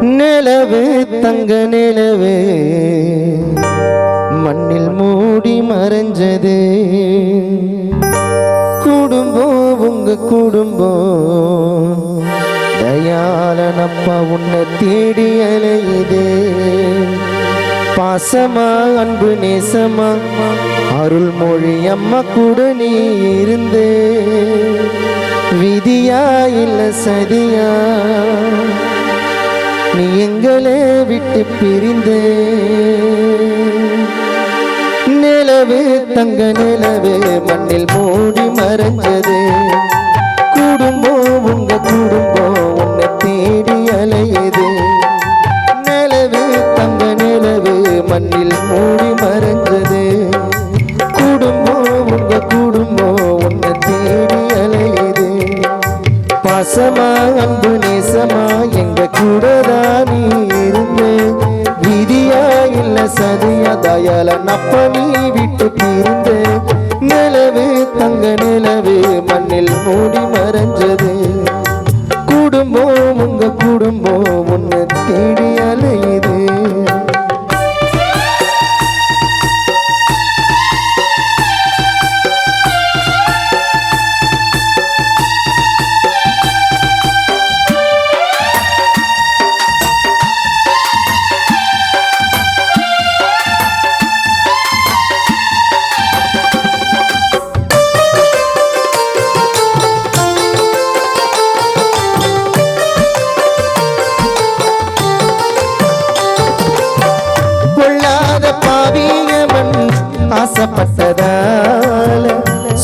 நிலவு தங்க நிலவு. மண்ணில் மூடி மறைஞ்சது. குடும்பம் உங்க குடும்பம். தயாளனப்பா உன்னை தேடி அலையுது. பாசமா அன்பு நேசமா அருள்மொழி அம்மா கூட நீ இருந்து. விதியா இல்ல சதியா? நீ எங்களே விட்டு பிரிந்தே. நிலவு தங்க நிலவு மண்ணில் மூடி மறைஞ்சது. சதியா தயால நப்ப நீ விட்டு பிரிந்து நிலவு தங்க நிலவு மண்ணில் மூடி மறைஞ்சது.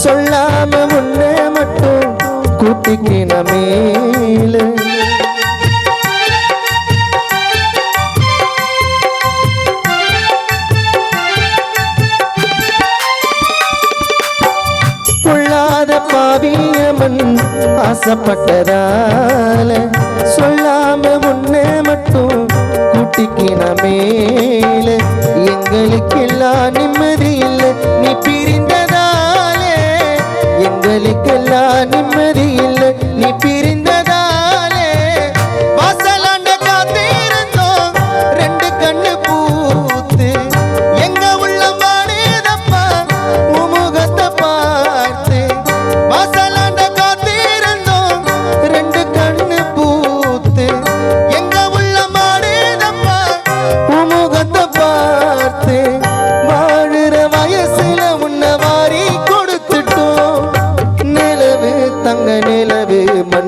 சொல்லாம முன்னே மட்டும் கூட்டிக்கின மேல. கொள்ளாத பாவியமன் ஆசைப்பட்டதால சொல்லாம முன்னே மட்டும் கூட்டிக்கின மேல. எங்களுக்கெல்லாம் நிம்மதி எங்களுக்கெல்லாம் நிம்மதி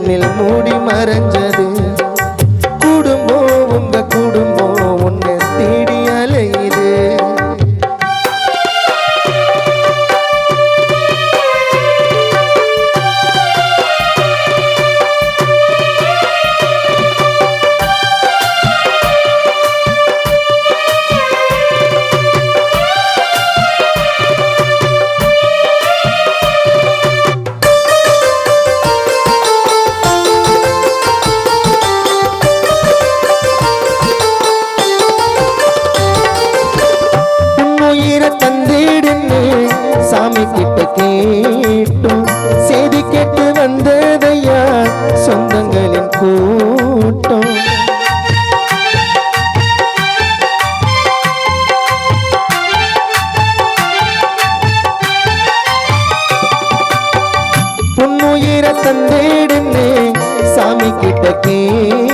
கண்ணில் மூடி மறைஞ்ச சாமி கிட்ட கே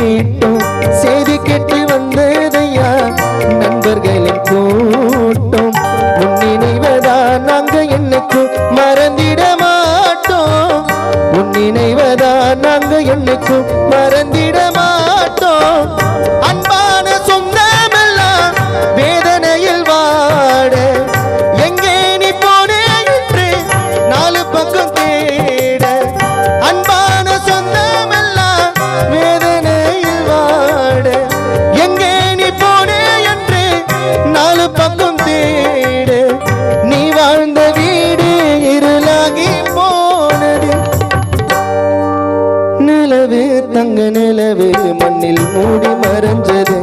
மூடி மறைஞ்சது.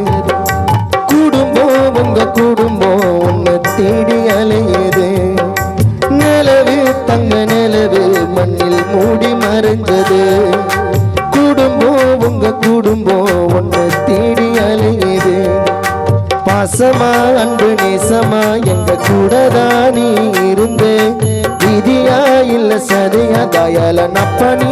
குடும்பம் உங்க குடும்பம் உன்னை தேடி அலையுது. நிலவு தங்க நிலவு மண்ணில் மூடி மறைஞ்சது. குடும்பம் உங்க குடும்பம் உன்னை தேடி அலையுது. பாசமா அன்பு நேசமா எங்க கூட தான் நீ இருந்தே. விதியா இல்ல சதையா தயால நப்பனி